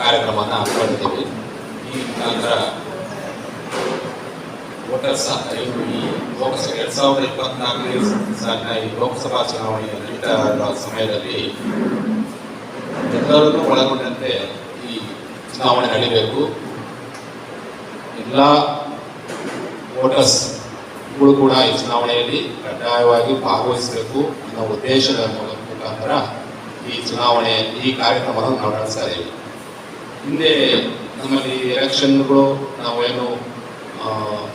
ಕಾರ್ಯಕ್ರಮನ ಹಮ್ಮಿಕೊಂಡಿದ್ದೀವಿ. ಈ ಮುಖಾಂತರ ವೋಟರ್ಸ್ ಇವರು ಈ ಲೋಕಸಭೆ ಎರಡ್ ಸಾವಿರದ ಇಪ್ಪತ್ನಾಲ್ಕನೇ ಸಾಲಿನ ಈ ಲೋಕಸಭಾ ಚುನಾವಣೆಯ ನಡೀತಾ ಸಮಯದಲ್ಲಿ ಎಲ್ಲರನ್ನೂ ಒಳಗೊಂಡಂತೆ ಈ ಚುನಾವಣೆ ನಡೀಬೇಕು. ಎಲ್ಲ ವೋಟರ್ಸ್ಗಳು ಕೂಡ ಈ ಚುನಾವಣೆಯಲ್ಲಿ ಕಡ್ಡಾಯವಾಗಿ ಭಾಗವಹಿಸಬೇಕು ಅನ್ನೋ ಉದ್ದೇಶದ ಮುಖಾಂತರ ಈ ಚುನಾವಣೆ ಈ ಕಾರ್ಯಕ್ರಮವನ್ನು ನಾವು ನಡೆಸ್ತಾ ಇದ್ದೀವಿ. ಹಿಂದೆ ನಮ್ಮಲ್ಲಿ ಎಲೆಕ್ಷನ್ಗಳು ನಾವು ಏನು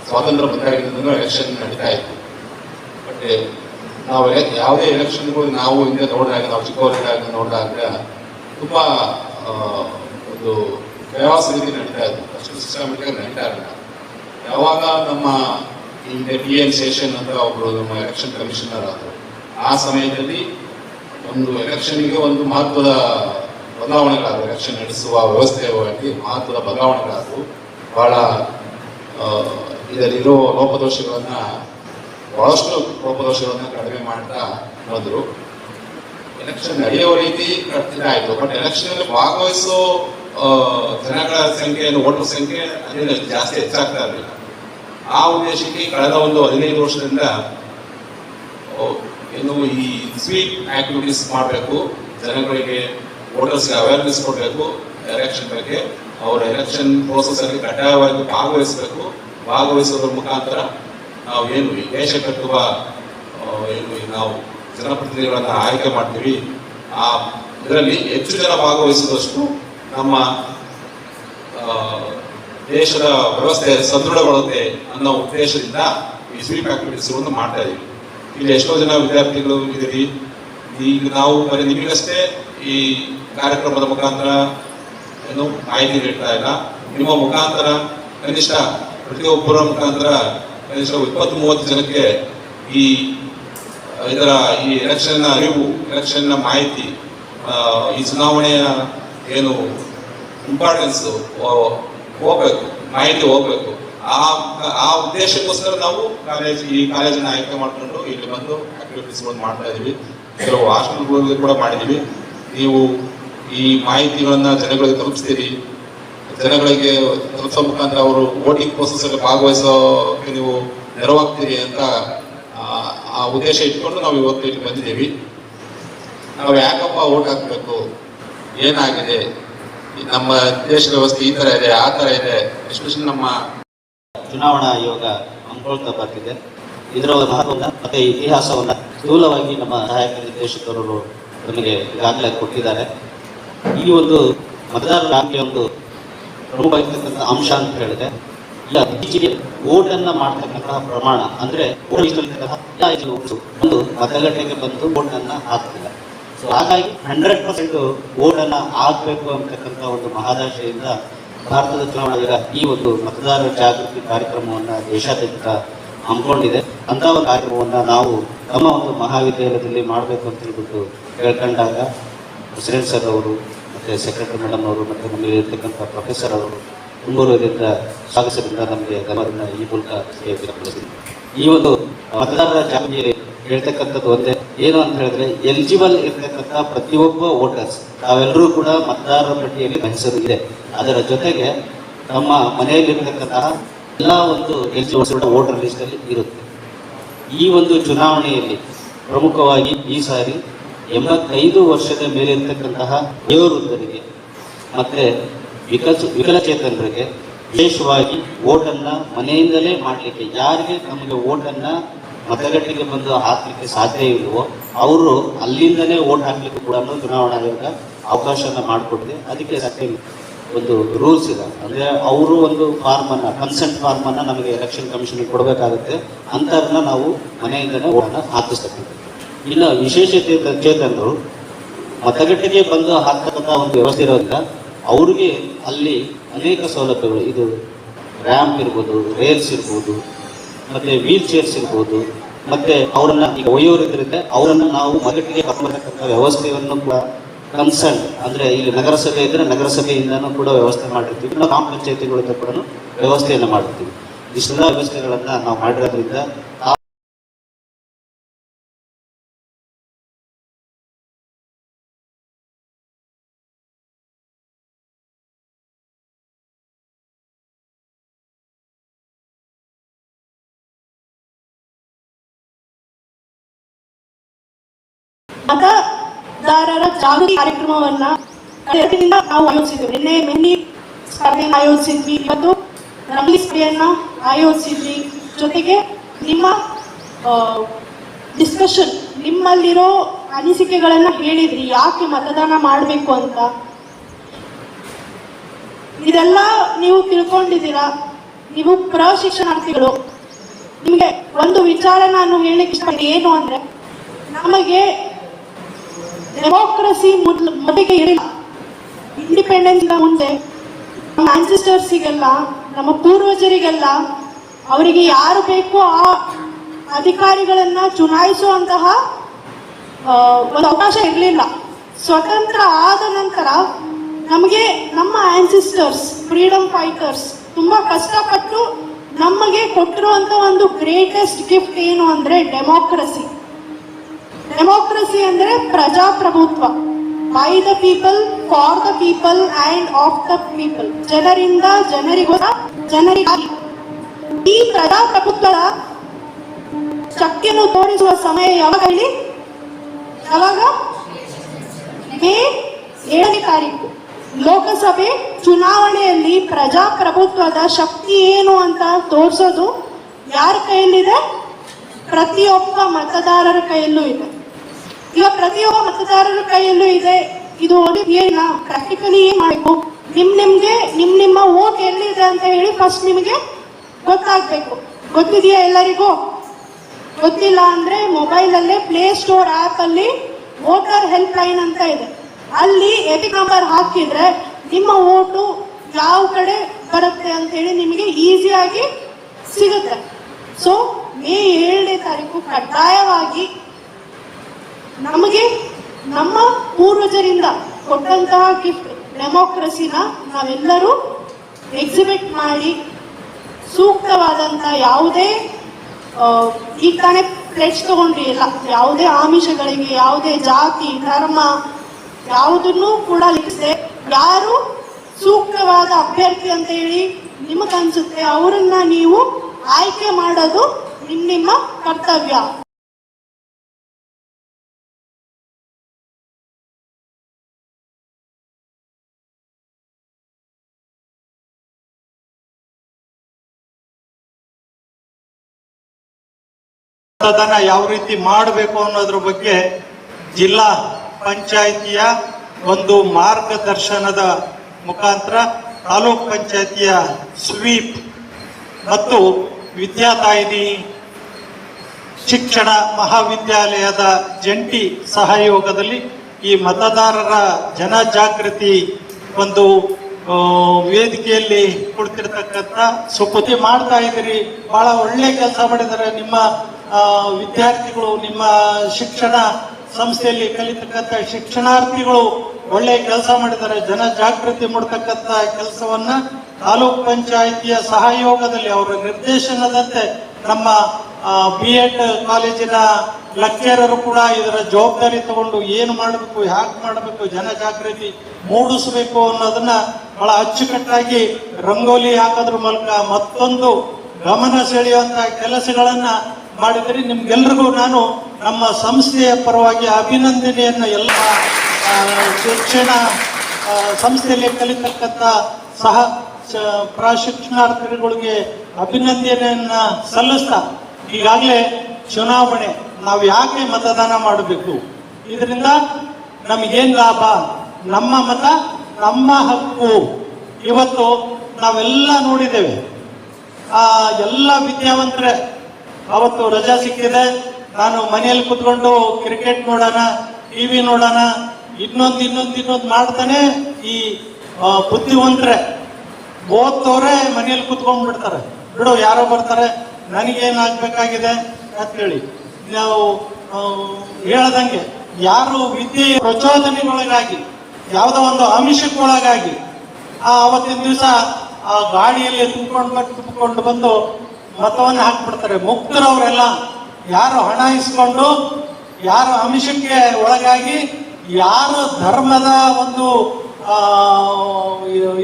ಸ್ವಾತಂತ್ರ್ಯ ಬಂದಾಗಿದ್ದರಿಂದ ಎಲೆಕ್ಷನ್ ನಡೀತಾ ಇತ್ತು. ಬಟ್ ನಾವು ಯಾವುದೇ ಎಲೆಕ್ಷನ್ಗಳು ನಾವು ಹಿಂದೆ ನೋಡಿದಾಗ, ನಾವು ಚಿಕ್ಕವರಿದ್ದಾಗ ನೋಡಿದಾಗ ತುಂಬ ಒಂದು ಪ್ರಯಾಸ ರೀತಿ ನಡೀತಾ ಇತ್ತು. ಅಷ್ಟು ಸಿಸ್ಟಮೆಟಿಕ್ ನಡೀತಾ ಇರಲಿಲ್ಲ. ಯಾವಾಗ ನಮ್ಮ ಹಿಂದೆ ಟಿ ಎನ್ ಶೇಷನ್ ಅಂತ ಒಬ್ಬರು ನಮ್ಮ ಎಲೆಕ್ಷನ್ ಕಮಿಷನರ್ ಆದರು. ಆ ಸಮಯದಲ್ಲಿ ಒಂದು ಎಲೆಕ್ಷನ್ಗೆ ಒಂದು ಮಹತ್ವದ ಬದಲಾವಣೆಗಳಾದವು ಎಲೆಕ್ಷನ್ ನಡೆಸುವ ವ್ಯವಸ್ಥೆಯಾಗಿ ಮಹತ್ವದ ಬದಲಾವಣೆಗಳಾದವು. ಬಹಳ ಇದರಲ್ಲಿರೋ ಲೋಪದೋಷಗಳನ್ನ, ಬಹಳಷ್ಟು ಲೋಪದೋಷಗಳನ್ನ ಕಡಿಮೆ ಮಾಡ್ತಾ ಬಂದರು. ಎಲೆಕ್ಷನ್ ನಡೆಯುವ ರೀತಿ ಇದಾಯಿತು ಬಟ್ ಎಲೆಕ್ಷನ್ ಅಲ್ಲಿ ಭಾಗವಹಿಸೋ ಜನಗಳ ಸಂಖ್ಯೆ ವೋಟರ್ ಸಂಖ್ಯೆ ಅದರಿಂದ ಜಾಸ್ತಿ ಹೆಚ್ಚಾಗ್ತಾ ಇರಲಿಲ್ಲ. ಆ ಉದ್ದೇಶಕ್ಕೆ ಕಳೆದ ಒಂದು ಹದಿನೈದು ವರ್ಷದಿಂದ ಏನು ಈ ಸ್ವೀಪ್ ಆಕ್ಟಿವಿಟೀಸ್ ಮಾಡಬೇಕು, ಜನಗಳಿಗೆ ವೋಟರ್ಸ್ಗೆ ಅವೇರ್ನೆಸ್ ಕೊಡಬೇಕು ಎಲೆಕ್ಷನ್ ಬಗ್ಗೆ. ಅವರ ಎಲೆಕ್ಷನ್ ಪ್ರೋಸೆಸ್ ಅಲ್ಲಿ ಕಡ್ಡಾಯವಾಗಿ ಭಾಗವಹಿಸಬೇಕು. ಭಾಗವಹಿಸೋದ್ರ ಮುಖಾಂತರ ನಾವು ಏನು ದೇಶ ಕಟ್ಟುವ ಏನು ನಾವು ಜನಪ್ರತಿನಿಧಿಗಳನ್ನು ಆಯ್ಕೆ ಮಾಡ್ತೀವಿ. ಆ ಇದರಲ್ಲಿ ಹೆಚ್ಚು ಜನ ಭಾಗವಹಿಸಿದಷ್ಟು ನಮ್ಮ ದೇಶದ ವ್ಯವಸ್ಥೆ ಸದೃಢಗೊಳ್ಳುತ್ತೆ ಅನ್ನೋ ಉದ್ದೇಶದಿಂದ ಈ ಸ್ವೀಪ್ ಆಕ್ಟಿವಿಟೀಸ್ ಮಾಡ್ತಾ ಇದ್ದೀವಿ ಇಲ್ಲಿ ಎಷ್ಟೋ ಜನ ವಿದ್ಯಾರ್ಥಿಗಳು ಇದ್ದೀರಿ. ಈಗ ನಾವು ಬರೀ ನಿಮಗಷ್ಟೇ ಈ ಕಾರ್ಯಕ್ರಮದ ಮುಖಾಂತರ ಏನು ಮಾಹಿತಿ ನೀಡ್ತಾ ಇಲ್ಲ. ನಿಮ್ಮ ಮುಖಾಂತರ ಕನಿಷ್ಠ ಪ್ರತಿಯೊಬ್ಬರ ಮುಖಾಂತರ ಕನಿಷ್ಠ ಇಪ್ಪತ್ತು ಮೂವತ್ತು ಜನಕ್ಕೆ ಈ ಇದರ ಈ ಎಲೆಕ್ಷನ್ನ ಅರಿವು ಎಲೆಕ್ಷನ್ನ ಮಾಹಿತಿ ಈ ಚುನಾವಣೆಯ ಏನು ಇಂಪಾರ್ಟೆನ್ಸ್ ಹೋಗ್ಬೇಕು, ಮಾಹಿತಿ ಹೋಗ್ಬೇಕು. ಆ ಆ ಉದ್ದೇಶಕ್ಕೋಸ್ಕರ ನಾವು ಕಾಲೇಜ್, ಈ ಕಾಲೇಜನ್ನ ಆಯ್ಕೆ ಮಾಡಿಕೊಂಡು ಇಲ್ಲಿ ಬಂದು ಆಕ್ಟಿವಿಟೀಸ್ಗಳನ್ನು ಮಾಡ್ತಾ ಇದೀವಿ. ಕೆಲವು ಹಾಸ್ಟೆಲ್ಗಳಲ್ಲಿ ಕೂಡ ಮಾಡಿದ್ದೀವಿ ನೀವು ಈ ಮಾಹಿತಿಗಳನ್ನ ಜನಗಳಿಗೆ ತಲುಪಿಸ್ತೀರಿ. ಜನಗಳಿಗೆ ತಲುಪಿಸೋ ಮುಖಾಂತರ ಅವರು ವೋಟಿಂಗ್ ಪ್ರೋಸೆಸ್ ಅಲ್ಲಿ ಭಾಗವಹಿಸೋಕೆ ನೀವು ನೆರವಾಗ್ತೀರಿ ಅಂತ, ಆ- ಉದ್ದೇಶ ಇಟ್ಕೊಂಡು ನಾವು ಇವತ್ತು ಇಲ್ಲಿ ಬಂದಿದ್ದೀವಿ. ನಾವು ಯಾಕಪ್ಪ ಓಟ್ ಹಾಕ್ಬೇಕು? ಏನಾಗಿದೆ? ನಮ್ಮ ದೇಶದ ವ್ಯವಸ್ಥೆ ಈ ತರ ಇದೆ, ಆ ತರ ಇದೆ. ಎಸ್ಪೆಷಲಿ ನಮ್ಮ ಚುನಾವಣಾ ಆಯೋಗ ಹಮ್ಮಿಕೊಳ್ತಾ ಬರ್ತಿದೆ. ಇದರ ಮಹತ್ವವನ್ನು ಮತ್ತೆ ಇತಿಹಾಸವನ್ನ ಸ್ಥೂಲವಾಗಿ ನಮ್ಮ ಸಹಾಯಕ ನಿರ್ದೇಶಕರು ನಮಗೆ ಈಗಾಗಲೇ ಕೊಟ್ಟಿದ್ದಾರೆ. ಈ ಒಂದು ಮತದಾರರಾಗಿ ಒಂದು ಪ್ರಮುಖವಾಗಿರ್ತಕ್ಕಂಥ ಅಂಶ ಅಂತ ಹೇಳಿದ್ರೆ, ಈಗ ಇತ್ತೀಚೆಗೆ ಓಟನ್ನ ಮಾಡ್ತಕ್ಕಂತಹ ಪ್ರಮಾಣ ಅಂದ್ರೆ ಒಂದು ಮತಗಟ್ಟೆಗೆ ಬಂದು ಓಟನ್ನ ಹಾಕ್ತಿಲ್ಲ ಸೊ ಹಾಗಾಗಿ ಹಂಡ್ರೆಡ್ ಪರ್ಸೆಂಟ್ ಓಟನ್ನ ಹಾಕ್ಬೇಕು ಅಂತಕ್ಕಂಥ ಒಂದು ಮಹಾದಾಶೆಯಿಂದ ಭಾರತದ ಚುನಾವಣಾ ಈ ಒಂದು ಮತದಾರರ ಜಾಗೃತಿ ಕಾರ್ಯಕ್ರಮವನ್ನ ದೇಶಾದ್ಯಂತ ಹಮ್ಮಿಕೊಂಡಿದೆ. ಅಂತ ಒಂದು ಕಾರ್ಯಕ್ರಮವನ್ನ ನಾವು ನಮ್ಮ ಒಂದು ಮಹಾವಿದ್ಯಾಲಯದಲ್ಲಿ ಮಾಡಬೇಕು ಅಂತ ಹೇಳ್ಬಿಟ್ಟು ಹೇಳ್ಕೊಂಡಾಗ, ಪ್ರೆಸಿಡೆಂಟ್ ಸರ್ ಅವರು ಮತ್ತೆ ಸೆಕ್ರೆಟರಿ ಮೇಡಮ್ ಅವರು ಮತ್ತು ನಮಗೆ ಇರ್ತಕ್ಕಂಥ ಪ್ರೊಫೆಸರ್ ಅವರು ತುಂಬೂರದಿಂದ ಸ್ವಾಗತದಿಂದ ನಮಗೆ ಗಮನ ಈ ಮೂಲಕ ಈ ಒಂದು ಮತದಾರರ ಜಾತಿಯಲ್ಲಿ ಹೇಳ್ತಕ್ಕಂಥದ್ದು ಒಂದೇ. ಏನು ಅಂತ ಹೇಳಿದ್ರೆ ಎಲಿಜಿಬಲ್ ಇರ್ತಕ್ಕಂಥ ಪ್ರತಿಯೊಬ್ಬ ವೋಟರ್ಸ್ ತಾವೆಲ್ಲರೂ ಕೂಡ ಮತದಾರರ ಪಟ್ಟಿಯಲ್ಲಿ ಹೆಸರು ಇದೆ. ಅದರ ಜೊತೆಗೆ ನಮ್ಮ ಮನೆಯಲ್ಲಿರ್ತಕ್ಕಂತಹ ಎಲ್ಲ ಒಂದು ಎಲಿಜಿಬಲ್ ವೋಟರ್ ಲಿಸ್ಟ್ ಅಲ್ಲಿ ಇರುತ್ತೆ. ಈ ಒಂದು ಚುನಾವಣೆಯಲ್ಲಿ ಪ್ರಮುಖವಾಗಿ ಈ ಸಾರಿ ಎಂಬತ್ತೈದು ವರ್ಷದ ಮೇಲೆ ಇರತಕ್ಕಂತಹ ವಯೋವೃದ್ಧರಿಗೆ ಮತ್ತೆ ವಿಕಲ ವಿಕಲಚೇತನರಿಗೆ ವಿಶೇಷವಾಗಿ ಓಟನ್ನ ಮನೆಯಿಂದಲೇ ಮಾಡಲಿಕ್ಕೆ ಯಾರಿಗೆ ನಮಗೆ ಓಟನ್ನ ಮತಗಟ್ಟೆಗೆ ಬಂದು ಹಾಕಲಿಕ್ಕೆ ಸಾಧ್ಯ ಇಲ್ವೋ, ಅವರು ಅಲ್ಲಿಂದಲೇ ಓಟ್ ಹಾಕ್ಲಿಕ್ಕೆ ಕೂಡ ಚುನಾವಣಾ ಆಯೋಗ ಅವಕಾಶನ ಮಾಡಿಕೊಟ್ಟಿದೆ ಅದಕ್ಕೆ ಸತ್ಯ ಒಂದು ರೂಲ್ಸ್ ಇದೆ. ಅಂದ್ರೆ ಅವರು ಒಂದು ಫಾರ್ಮ್ ಅನ್ನ ಕನ್ಸೆಂಟ್ ಫಾರ್ಮ್ ಅನ್ನ ನಮಗೆ ಎಲೆಕ್ಷನ್ ಕಮಿಷನ್ ಕೊಡಬೇಕಾಗುತ್ತೆ. ಅಂತರ್ನ ನಾವು ಮನೆಯಿಂದಲೇ ಓಟನ್ನು ಹಾಕಿಸ್ತಕ್ಕಂಥದ್ದು ಇನ್ನು ವಿಶೇಷತೆ ಚೇತ- ಚೇತನರು, ಮತಗಟ್ಟೆಗೆ ಬಂದು ಹಾಕ್ತಕ್ಕಂಥ ಒಂದು ವ್ಯವಸ್ಥೆ ಇರೋದ್ರಿಂದ ಅವ್ರಿಗೆ ಅಲ್ಲಿ ಅನೇಕ ಸೌಲಭ್ಯಗಳು, ಇದು ರ್ಯಾಂಪ್ ಇರ್ಬೋದು ರೇಲ್ಸ್ ಇರ್ಬೋದು, ಮತ್ತೆ ವೀಲ್ ಚೇರ್ಸ್ ಇರ್ಬೋದು, ಮತ್ತೆ ಅವರನ್ನ ಈಗ ಒಯ್ಯೋರಿದ್ರಿಂದ ಅವರನ್ನು ನಾವು ಮತಗಟ್ಟೆಗೆ ಬರ್ತಕ್ಕಂಥ ವ್ಯವಸ್ಥೆಯನ್ನು ಕೂಡ ಕನ್ಸರ್ನ್ ಅಂದ್ರೆ ಇಲ್ಲಿ ನಗರಸಭೆ ಇದ್ರೆ ನಗರಸಭೆಯಿಂದನೂ ಕೂಡ ವ್ಯವಸ್ಥೆ ಮಾಡಿರ್ತೀವಿ ನಾವು ಗ್ರಾಮ ಪಂಚಾಯತಿಗಳಿಂದ ಕೂಡ ವ್ಯವಸ್ಥೆಯನ್ನು ಮಾಡಿರ್ತೀವಿ. ಇಷ್ಟೆಲ್ಲ ವ್ಯವಸ್ಥೆಗಳನ್ನ ನಾವು ಮಾಡಿರೋದ್ರಿಂದ ಮತದಾರರ ಜಾಗೃತಿ ಕಾರ್ಯಕ್ರಮವನ್ನ ಕಡೆಯಿಂದ ನಾವು ಆಯೋಜಿಸಿದ್ವಿ ನಿನ್ನೆ ಮೆನಿ ಸ್ಪರ್ಧೆ ಆಯೋಜಿಸಿದ್ವಿ. ಇವತ್ತು ರಂಗೋಲಿ ಸ್ಪರ್ಧೆಯನ್ನ ಆಯೋಜಿಸಿದ್ವಿ. ಜೊತೆಗೆ ನಿಮ್ಮ ಡಿಸ್ಕಷನ್ ನಿಮ್ಮಲ್ಲಿರೋ ಅನಿಸಿಕೆಗಳನ್ನ ಹೇಳಿದ್ರಿ. ಯಾಕೆ ಮತದಾನ ಮಾಡಬೇಕು ಅಂತ? ಇದೆಲ್ಲ ನೀವು ತಿಳ್ಕೊಂಡಿದ್ದೀರಾ? ನೀವು ಪ್ರಶಿಕ್ಷಣಾರ್ಥಿಗಳು ನಿಮಗೆ ಒಂದು ವಿಚಾರ ನಾನು ಹೇಳಕ್ಕೆ ಇಷ್ಟ ಏನು ಅಂದ್ರೆ, ನಮಗೆ ಡೆಮೋಕ್ರಸಿ ಮೊದಲು, ಮೊದಲಿಗೆ ಇರಲಿಲ್ಲ. ಇಂಡಿಪೆಂಡೆನ್ಸ್ ಮುಂದೆ ನಮ್ಮ ಆನ್ಸಿಸ್ಟರ್ಸಿಗೆಲ್ಲ ನಮ್ಮ ಪೂರ್ವಜರಿಗೆಲ್ಲ ಅವರಿಗೆ ಯಾರು ಬೇಕೋ ಆ ಅಧಿಕಾರಿಗಳನ್ನ ಚುನಾಯಿಸುವಂತಹ ಒಂದು ಅವಕಾಶ ಇರಲಿಲ್ಲ. ಸ್ವತಂತ್ರ ಆದ ನಂತರ ನಮಗೆ ನಮ್ಮ ಆನ್ಸಿಸ್ಟರ್ಸ್ ಫ್ರೀಡಮ್ ಫೈಟರ್ಸ್ ತುಂಬಾ ಕಷ್ಟಪಟ್ಟು ನಮಗೆ ಕೊಟ್ಟಿರುವಂತ ಒಂದು ಗ್ರೇಟೆಸ್ಟ್ ಗಿಫ್ಟ್ ಏನು ಅಂದ್ರೆ ಡೆಮೋಕ್ರಸಿ ಡೆಮೋಕ್ರಸಿ ಅಂದ್ರೆ ಪ್ರಜಾಪ್ರಭುತ್ವ. By the people for the people and of the people ಜನರಿಂದ ಜನರಿಗೋಸ್ಕರ ಜನರಿಗಾಗಿ. ಈ ಪ್ರಜಾಪ್ರಭುತ್ವದ ಶಕ್ತಿಯನ್ನು ತೋರಿಸುವ ಸಮಯ ಯಾವಾಗ ಹೇಳಿ? ಯಾವಾಗ? ಮೇ ಏಳನೇ ತಾರೀಕು. ಲೋಕಸಭೆ ಚುನಾವಣೆಯಲ್ಲಿ ಪ್ರಜಾಪ್ರಭುತ್ವದ ಶಕ್ತಿ ಏನು ಅಂತ ತೋರಿಸೋದು ಯಾರ ಕೈಯಲ್ಲಿದೆ? ಪ್ರತಿಯೊಬ್ಬ ಮತದಾರರ ಕೈಯಲ್ಲೂ ಇದೆ. ಈಗ ಪ್ರತಿಯೊಬ್ಬ ಮತದಾರರ ಕೈಯಲ್ಲೂ ಇದೆ. ಇದು ಏನ ಪ್ರಾಕ್ಟಿಕಲಿ ಏನ್ ಮಾಡಬೇಕು? ನಿಮ್ ನಿಮ್ಗೆ, ನಿಮ್ ನಿಮ್ಮ ಓಟ್ ಎಲ್ಲಿದೆ ಅಂತ ಹೇಳಿ ಫಸ್ಟ್ ನಿಮಗೆ ಗೊತ್ತಾಗ್ಬೇಕು. ಗೊತ್ತಿದೆಯಾ ಎಲ್ಲರಿಗೂ? ಗೊತ್ತಿಲ್ಲ ಅಂದ್ರೆ ಮೊಬೈಲ್ ಅಲ್ಲೇ ಪ್ಲೇ ಸ್ಟೋರ್ ಆಪ್ ಅಲ್ಲಿ ವೋಟರ್ ಹೆಲ್ಪ್ ಲೈನ್ ಅಂತ ಇದೆ. ಅಲ್ಲಿ ಎಟಿ ನಂಬರ್ ಹಾಕಿದ್ರೆ ನಿಮ್ಮ ಓಟು ಯಾವ ಕಡೆ ಬರುತ್ತೆ ಅಂತ ಹೇಳಿ ನಿಮಗೆ ಈಸಿಯಾಗಿ ಸಿಗುತ್ತೆ. ಸೊ ಮೇ ಏಳನೇ ತಾರೀಕು ಕಡ್ಡಾಯವಾಗಿ ನಮಗೆ ನಮ್ಮ ಪೂರ್ವಜರಿಂದ ಕೊಟ್ಟಂತಹ ಗಿಫ್ಟ್ ಡೆಮೋಕ್ರಸಿನ ನಾವೆಲ್ಲರೂ ಎಕ್ಸಿಬಿಟ್ ಮಾಡಿ ಸೂಕ್ತವಾದಂಥ ಯಾವುದೇ ಈಗ ತಾನೇ ಪ್ಲೇಸ್ ತಗೊಂಡ್ರಿ ಇಲ್ಲ ಯಾವುದೇ ಆಮಿಷಗಳಿಗೆ, ಯಾವುದೇ ಜಾತಿ, ಧರ್ಮ, ಯಾವುದನ್ನು ಕೂಡ ಲಿಖಿಸದೆ ಯಾರು ಸೂಕ್ತವಾದ ಅಭ್ಯರ್ಥಿ ಅಂತ ಹೇಳಿ ನಿಮಗನ್ಸುತ್ತೆ, ಅವರನ್ನ ನೀವು ಆಯ್ಕೆ ಮಾಡೋದು ನಿಮ್ಮ ನಿಮ್ಮ ಕರ್ತವ್ಯ. ಮತದಾನ ಯಾವ ರೀತಿ ಮಾಡಬೇಕು ಅನ್ನೋದ್ರ ಬಗ್ಗೆ ಜಿಲ್ಲಾ ಪಂಚಾಯಿತಿಯ ಒಂದು ಮಾರ್ಗದರ್ಶನದ ಮುಖಾಂತರ ತಾಲೂಕ್ ಪಂಚಾಯಿತಿಯ ಸ್ವೀಪ್ ಮತ್ತು ವಿದ್ಯಾದಾಯಿನಿ ಶಿಕ್ಷಣ ಮಹಾವಿದ್ಯಾಲಯದ ಜಂಟಿ ಸಹಯೋಗದಲ್ಲಿ ಈ ಮತದಾರರ ಜನಜಾಗೃತಿ ಒಂದು ವೇದಿಕೆಯಲ್ಲಿ ಕೊಡ್ತಿರ್ತಕ್ಕಂಥ ಸುಪತಿ ಮಾಡ್ತಾ ಇದ್ದೀರಿ. ಬಹಳ ಒಳ್ಳೆ ಕೆಲಸ ಮಾಡಿದ್ದಾರೆ. ನಿಮ್ಮ ವಿದ್ಯಾರ್ಥಿಗಳು, ನಿಮ್ಮ ಶಿಕ್ಷಣ ಸಂಸ್ಥೆಯಲ್ಲಿ ಕಲಿತಕ್ಕಂಥ ಶಿಕ್ಷಣಾರ್ಥಿಗಳು ಒಳ್ಳೆ ಕೆಲಸ ಮಾಡಿದ್ದಾರೆ. ಜನ ಜಾಗೃತಿ ಮೂಡತಕ್ಕಂಥ ಕೆಲಸವನ್ನ ತಾಲೂಕ್ ಪಂಚಾಯಿತಿಯ ಸಹಯೋಗದಲ್ಲಿ ಅವರ ನಿರ್ದೇಶನದಂತೆ ನಮ್ಮ ಬಿ ಎಡ್ ಕಾಲೇಜಿನ ಲೆಕ್ಚರರು ಕೂಡ ಇದರ ಜವಾಬ್ದಾರಿ ತಗೊಂಡು ಏನು ಮಾಡಬೇಕು ಹ್ಯಾಕ್ ಮಾಡಬೇಕು, ಜನ ಜಾಗೃತಿ ಮೂಡಿಸಬೇಕು ಅನ್ನೋದನ್ನ ಬಹಳ ಅಚ್ಚುಕಟ್ಟಾಗಿ ರಂಗೋಲಿ ಹಾಕೋದ್ರ ಮೂಲಕ ಮತ್ತೊಂದು ಗಮನ ಸೆಳೆಯುವಂತಹ ಕೆಲಸಗಳನ್ನ ಮಾಡಿದ್ರಿ ನಿಮ್ಗೆಲ್ರಿಗೂ ನಾನು ನಮ್ಮ ಸಂಸ್ಥೆಯ ಪರವಾಗಿ ಅಭಿನಂದನೆಯನ್ನು ಎಲ್ಲ ಶಿಕ್ಷಣ ಸಂಸ್ಥೆಯಲ್ಲಿ ಕಲಿತಕ್ಕಂಥ ಸಹ ಪ್ರಶಿಕ್ಷಣಾರ್ಥಿಗಳಿಗೆ ಅಭಿನಂದನೆಯನ್ನ ಸಲ್ಲಿಸ್ತಾ, ಈಗಾಗಲೇ ಚುನಾವಣೆ, ನಾವು ಯಾಕೆ ಮತದಾನ ಮಾಡಬೇಕು? ಇದರಿಂದ ನಮಗೇನ್ ಲಾಭ? ನಮ್ಮ ಮತ, ನಮ್ಮ ಹಕ್ಕು. ಇವತ್ತು ನಾವೆಲ್ಲ ನೋಡಿದ್ದೇವೆ. ಆ, ಎಲ್ಲ ವಿದ್ಯಾವಂತರೇ ಅವತ್ತು ರಜಾ ಸಿಕ್ಕಿದೆ. ನಾನು ಮನೆಯಲ್ಲಿ ಕುತ್ಕೊಂಡು ಕ್ರಿಕೆಟ್ ನೋಡೋಣ ಟಿವಿ ನೋಡೋಣ, ಇನ್ನೊಂದು ಇನ್ನೊಂದು ಇನ್ನೊಂದು ಮಾಡ್ತಾನೆ ಈ ಬುದ್ಧಿವಂತರೆ. ಓದ್ತವ್ರೆ ಮನೆಯಲ್ಲಿ ಕುತ್ಕೊಂಡ್ ಬಿಡ್ತಾರೆ ಬಿಡು, ಯಾರೋ ಬರ್ತಾರೆ, ನನಗೇನಾಗ್ಬೇಕಾಗಿದೆ ಅಂತೇಳಿ. ನಾವು ಹೇಳದಂಗೆ ಯಾರು ವಿದ್ಯೆ ಪ್ರಚೋದನೆಗೊಳಗಾಗಿ, ಯಾವುದೋ ಒಂದು ಆಮಿಷಕ್ಕೊಳಗಾಗಿ, ಆ ಅವತ್ತಿನ ದಿವಸ ಆ ಗಾಡಿಯಲ್ಲಿ ತುಂಬಿಕೊಂಡು ತುಂಬಿಕೊಂಡು ಬಂದು ಮತವನ್ನು ಹಾಕ್ಬಿಡ್ತಾರೆ. ಮುಕ್ತರವರೆಲ್ಲ ಯಾರು ಹಣ ಇಸ್ಕೊಂಡು, ಯಾರು ಆಮಿಷಕ್ಕೆ ಒಳಗಾಗಿ, ಯಾರು ಧರ್ಮದ ಒಂದು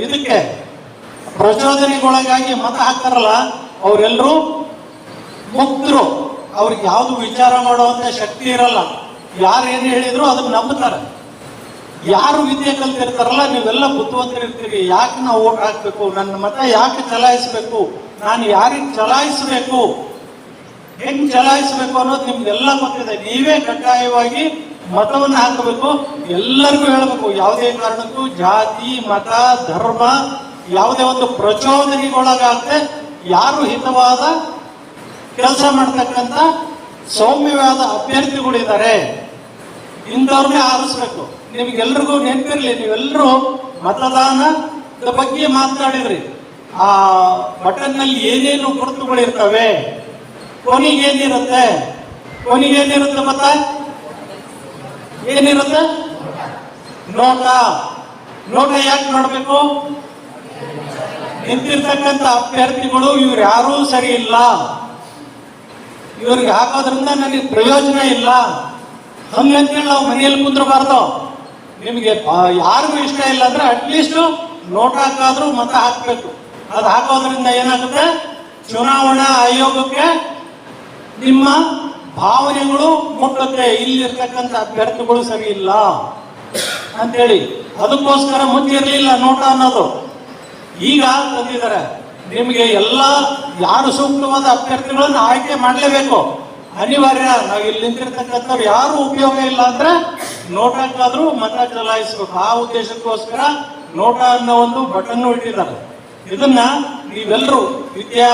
ಇದಕ್ಕೆ ಪ್ರಚೋದನೆಗೊಳಗಾಗಿ ಮತ ಹಾಕ್ತಾರಲ್ಲ ಅವರೆಲ್ಲರೂ ಮುಕ್ತರು. ಅವ್ರಿಗೆ ಯಾವುದು ವಿಚಾರ ಮಾಡುವಂತ ಶಕ್ತಿ ಇರಲ್ಲ. ಯಾರು ಏನು ಹೇಳಿದ್ರು ಅದನ್ನ ನಂಬುತ್ತಾರೆ. ಯಾರು ವಿದ್ಯೆ ಕಲ್ತಿರ್ತಾರಲ್ಲ ನೀವೆಲ್ಲ ಬುದ್ಧಿವಂತರಿರ್ತೀರಿ. ಯಾಕೆ ನಾವು ಓಟ್ ಹಾಕ್ಬೇಕು? ನನ್ನ ಮತ ಯಾಕೆ ಚಲಾಯಿಸ್ಬೇಕು? ನಾನು ಯಾರಿಗೆ ಚಲಾಯಿಸಬೇಕು? ಹೆಂಗ್ ಚಲಾಯಿಸಬೇಕು ಅನ್ನೋದು ನಿಮ್ಗೆಲ್ಲ ಗೊತ್ತಿದೆ. ನೀವೇ ಕಡ್ಡಾಯವಾಗಿ ಮತವನ್ನು ಹಾಕಬೇಕು. ಎಲ್ಲರಿಗೂ ಹೇಳಬೇಕು. ಯಾವುದೇ ಕಾರಣಕ್ಕೂ ಜಾತಿ, ಮತ, ಧರ್ಮ ಯಾವುದೇ ಒಂದು ಪ್ರಚೋದನೆಗೊಳಗಾಗದೆ ಯಾರು ಹಿತವಾದ ಕೆಲಸ ಮಾಡ್ತಕ್ಕಂಥ ಸೌಮ್ಯವಾದ ಅಭ್ಯರ್ಥಿಗಳಿದ್ದಾರೆ, ಇಂಥವ್ರನ್ನೇ ಆರಿಸ್ಬೇಕು. ನಿಮ್ಗೆಲ್ರಿಗೂ ನೆನಪಿರ್ಲಿ ನೀವೆಲ್ಲರೂ ಮತದಾನದ ಬಗ್ಗೆ ಮಾತನಾಡಿದ್ರಿ ಆ ಬಟನ್ನಲ್ಲಿ ಏನೇನು ಗುರುತುಗಳಿರ್ತವೆ? ಕೊನೆಗೆ ಏನಿರುತ್ತೆ? ಕೊನೆಗೆ ಏನಿರುತ್ತೆ ಮತ್ತ? ಏನಿರುತ್ತೆ? ನೋಟ. ನೋಟ ಯಾಕೆ ನೋಡ್ಬೇಕು ನಿಂತಿರ್ತಕ್ಕಂಥ ಅಭ್ಯರ್ಥಿಗಳು ಇವ್ರು ಯಾರೂ ಸರಿ ಇಲ್ಲ. ಇವ್ರಿಗೆ ಹಾಕೋದ್ರಿಂದ ನನಗೆ ಪ್ರಯೋಜನ ಇಲ್ಲ. ಹಂಗಂತೇಳಿ ನಾವು ಮನೆಯಲ್ಲಿ ಕುಂದ್ರಬಾರ್ದು. ನಿಮಗೆ ಯಾರಿಗೂ ಇಷ್ಟ ಇಲ್ಲ ಅಂದ್ರೆ ಅಟ್ಲೀಸ್ಟ್ ನೋಟ ಹಾಕಾದ್ರೂ ಮತ ಹಾಕ್ಬೇಕು. ಅದು ಹಾಕೋದ್ರಿಂದ ಏನಾಗುತ್ತೆ? ಚುನಾವಣಾ ಆಯೋಗಕ್ಕೆ ನಿಮ್ಮ ಭಾವನೆಗಳು ಮುಟ್ಟುತ್ತೆ ಇಲ್ಲಿರ್ತಕ್ಕಂಥ ಅಭ್ಯರ್ಥಿಗಳು ಸರಿ ಇಲ್ಲ ಅಂತೇಳಿ. ಅದಕ್ಕೋಸ್ಕರ ಮುಂದೆ ಇರಲಿಲ್ಲ ನೋಟ ಅನ್ನೋದು. ಈಗ ತಂದಿದ್ದಾರೆ ನಿಮಗೆ ಎಲ್ಲ ಯಾರು ಸೂಕ್ತವಾದ ಅಭ್ಯರ್ಥಿಗಳನ್ನು ಆಯ್ಕೆ ಮಾಡಲೇಬೇಕು? ಅನಿವಾರ್ಯ, ನಾವು ಇಲ್ಲಿ ನಿಂತಿರ್ತಕ್ಕಂಥವ್ರು ಯಾರು ಉಪಯೋಗ ಇಲ್ಲ ಅಂದ್ರೆ ನೋಟಕ್ಕಾದ್ರೂ ಮತ ಚಲಾಯಿಸಬೇಕು. ಆ ಉದ್ದೇಶಕ್ಕೋಸ್ಕರ ನೋಟ ಅನ್ನೋ ಒಂದು ಬಟನ್ ಇಟ್ಟಿದ್ದಾರೆ. ಇದನ್ನ ನೀವೆಲ್ಲರೂ ವಿದ್ಯಾ